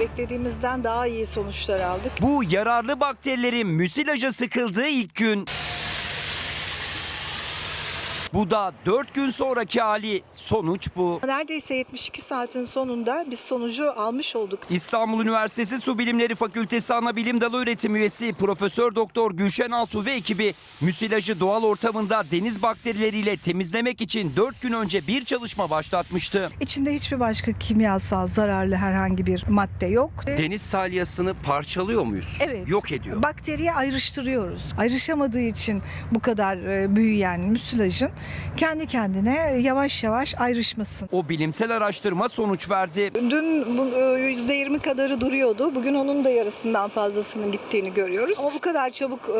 Beklediğimizden daha iyi sonuçlar aldık. Bu yararlı bakterilerin müsilaja sıkıldığı ilk gün. Bu da 4 gün sonraki hali. Sonuç bu. Neredeyse 72 saatin sonunda biz sonucu almış olduk. İstanbul Üniversitesi Su Bilimleri Fakültesi Anabilim Dalı öğretim üyesi Profesör Doktor Gülşen Altuğ ve ekibi müsilajı doğal ortamında deniz bakterileriyle temizlemek için 4 gün önce bir çalışma başlatmıştı. İçinde hiçbir başka kimyasal zararlı herhangi bir madde yok. Deniz salyasını parçalıyor muyuz? Evet. Yok ediyor. Bakteriyi ayrıştırıyoruz. Ayrışamadığı için bu kadar e, büyüyen müsilajın kendi kendine yavaş yavaş ayrışmasın. O bilimsel araştırma sonuç verdi. Dün bu, e, %20 kadarı duruyordu. Bugün onun da yarısından fazlasının gittiğini görüyoruz. Ama bu kadar çabuk, e,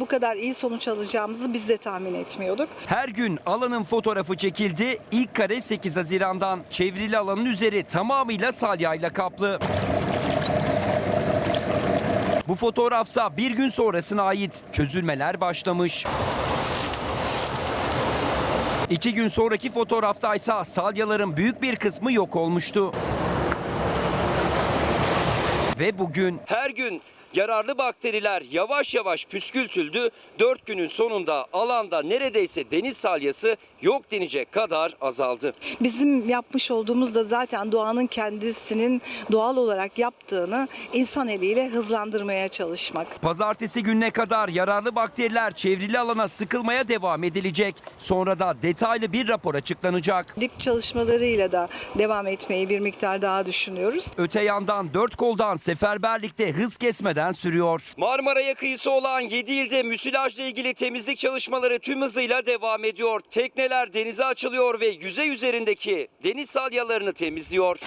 bu kadar iyi sonuç alacağımızı biz de tahmin etmiyorduk. Her gün alanın fotoğrafı çekildi. İlk kare 8 Haziran'dan. Çevrili alanın üzeri tamamıyla salyayla kaplı. Bu fotoğrafsa bir gün sonrasına ait. Çözülmeler başlamış. İki gün sonraki fotoğraftaysa salyaların büyük bir kısmı yok olmuştu. Ve bugün her gün yararlı bakteriler yavaş yavaş püskültüldü. 4 günün sonunda alanda neredeyse deniz salyası yok denecek kadar azaldı. Bizim yapmış olduğumuz da zaten doğanın kendisinin doğal olarak yaptığını insan eliyle hızlandırmaya çalışmak. Pazartesi gününe kadar yararlı bakteriler çevrili alana sıkılmaya devam edilecek. Sonra da detaylı bir rapor açıklanacak. Dip çalışmalarıyla da devam etmeyi bir miktar daha düşünüyoruz. Öte yandan dört koldan seferberlikte hız kesmeden sürüyor. Marmara'ya kıyısı olan 7 ilde müsilajla ilgili temizlik çalışmaları tüm hızıyla devam ediyor. Tekneler denize açılıyor ve yüzey üzerindeki deniz salyalarını temizliyor.